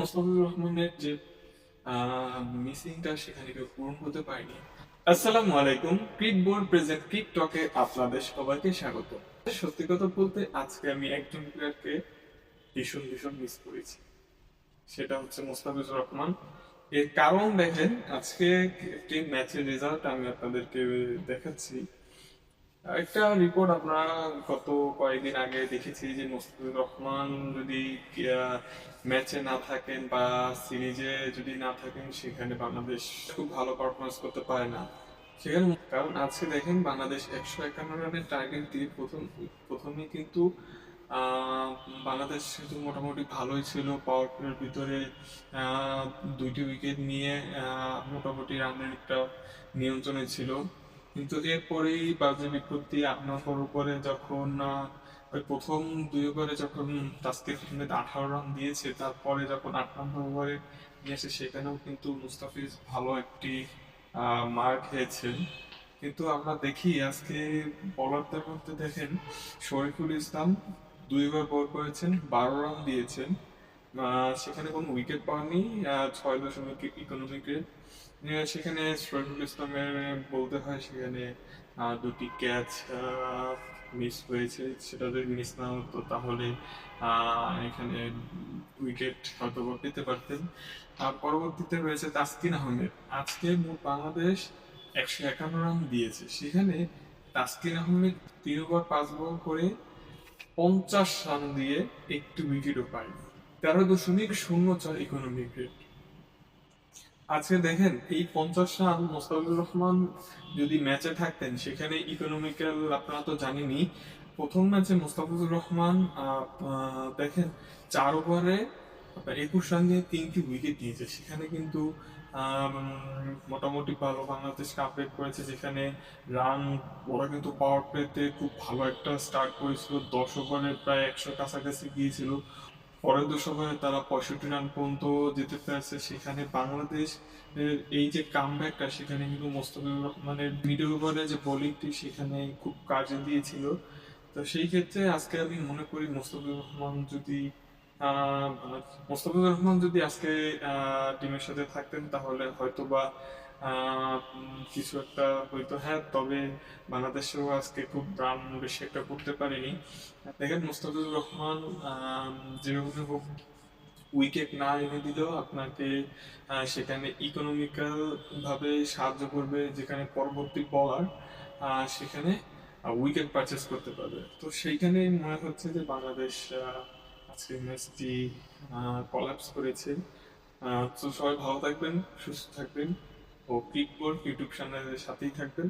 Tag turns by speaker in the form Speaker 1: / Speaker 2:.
Speaker 1: মোস্তাফিজুর রহমানের যে মিসিংটা সেখানে কেউ পূরণ হতে পারেনি। আসসালামু আলাইকুম, ক্রিক বোর্ড প্রেজেন্ট ক্রিক টকে আপনাদের সবাইকে স্বাগত। সত্যি কথা বলতে আজকে আমি একজন প্লেয়ারকে ভীষণ ভীষণ মিস করেছি। সেটা হচ্ছে মোস্তাফিজুর রহমান। এর কারণ দেখেন, আজকে একটি ম্যাচের রেজাল্ট আমি আপনাদেরকে দেখাচ্ছি। একটা রিপোর্ট আমরা গত কয়েকদিন আগে দেখেছি যে মুস্তাফিজুর রহমান যদি ম্যাচে না থাকেন বা সিরিজে যদি না থাকেন, সেখানে বাংলাদেশ খুব ভালো পারফরমেন্স করতে পারে না। সেখানে কারণ আজকে দেখেন বাংলাদেশ একশো একান্ন রানের টার্গেট দিয়ে প্রথম প্রথমে কিন্তু বাংলাদেশ কিন্তু মোটামুটি ভালোই ছিল। পাওয়ার প্লের ভিতরে দুইটি উইকেট নিয়ে মোটামুটি রানের একটা নিয়ন্ত্রণে ছিল। কিন্তু এরপরেই বাজে বিপত্তি আট নম্বর উপরে যখন ওই প্রথম দুই ওভারে যখন তাসকিন আহমেদ আঠারো রান দিয়েছে, তারপরে যখন আট নম্বর ওভারে নিয়ে সেখানেও কিন্তু মুস্তাফিজ ভালো একটি মার খেয়েছেন। কিন্তু আমরা দেখি, আজকে বলারদের মধ্যে দেখেন, শরীফুল ইসলাম দুই ওভার বল করেছেন, বারো রান দিয়েছেন। সেখানে কোনো উইকেট পাননি ছয় দশমিক ইকোনমিক সেখানে শরীফুল ইসলামের বলতে হয় সেখানে দুটি ক্যাচ মিস হয়েছে। সেটা যদি মিস না হতো তাহলে এখানে উইকেট হয়তো পেতে পারতেন। আর পরবর্তীতে রয়েছে তাসকিন আহমেদ। আজকে মোট বাংলাদেশ একশো একান্ন রান দিয়েছে। সেখানে তাসকিন আহমেদ তিন ওভার পাঁচ বল করে পঞ্চাশ রান দিয়ে একটি উইকেটও পায় তেরো দশমিক শূন্য চার ইকোনমিক রেট আজকে দেখেন, এই পঞ্চাশ রান মোস্তাফিজুর রহমান যদি ম্যাচে থাকতেন, সেখানে ইকোনমিক্যাল আপনারা তো জানেনই, প্রথম ম্যাচে মোস্তাফিজুর রহমান দেখেন, চার ওভারে একুশ রান দিয়ে তিনটি উইকেট নিয়েছে সেখানে কিন্তু মোটামুটি ভালো বাংলাদেশকে আপডেট করেছে, যেখানে রান ওরা কিন্তু পাওয়ার প্লেতে খুব ভালো একটা স্টার্ট করেছিল। দশ ওভারে প্রায় একশো কাছাকাছি গিয়েছিল। পরের দশ তারা পঁয়ষট্টি রান পর্যন্ত যেতে পেরেছে সেখানে বাংলাদেশ এই যে কামব্যাকটা সেখানে কিন্তু মোস্তাফিজুর মানে মিডল ওভারে যে বোলিংটি সেখানে খুব কাজে দিয়েছিল। তো সেই ক্ষেত্রে আজকে আমি মনে করি মোস্তাফিজুর রহমান যদি মোস্তাফিজুর রহমান যদি আজকে টিমের সাথে থাকতেন, তাহলে হয়তো বা কিছু একটা হয়তো হ্যাঁ তবে বাংলাদেশেও আজকে খুব রান বেশি একটা করতে পারেনি। দেখেন, মোস্তাফিজুর রহমান যেভাবে হোক উইকেট না এনে দিলেও আপনাকে সেখানে ইকোনমিক্যাল ভাবে সাহায্য করবে যেখানে পরবর্তী বলার সেখানে উইকেট পারচেস করতে পারবে। তো সেইখানে মনে হচ্ছে যে বাংলাদেশ আজকে ম্যাচটি কলাপস করেছে। তো সবাই ভালো থাকবেন, সুস্থ থাকবেন। ও ক্রিকবোর্ড ইউটিউব চ্যানেলের সাথেই থাকবেন।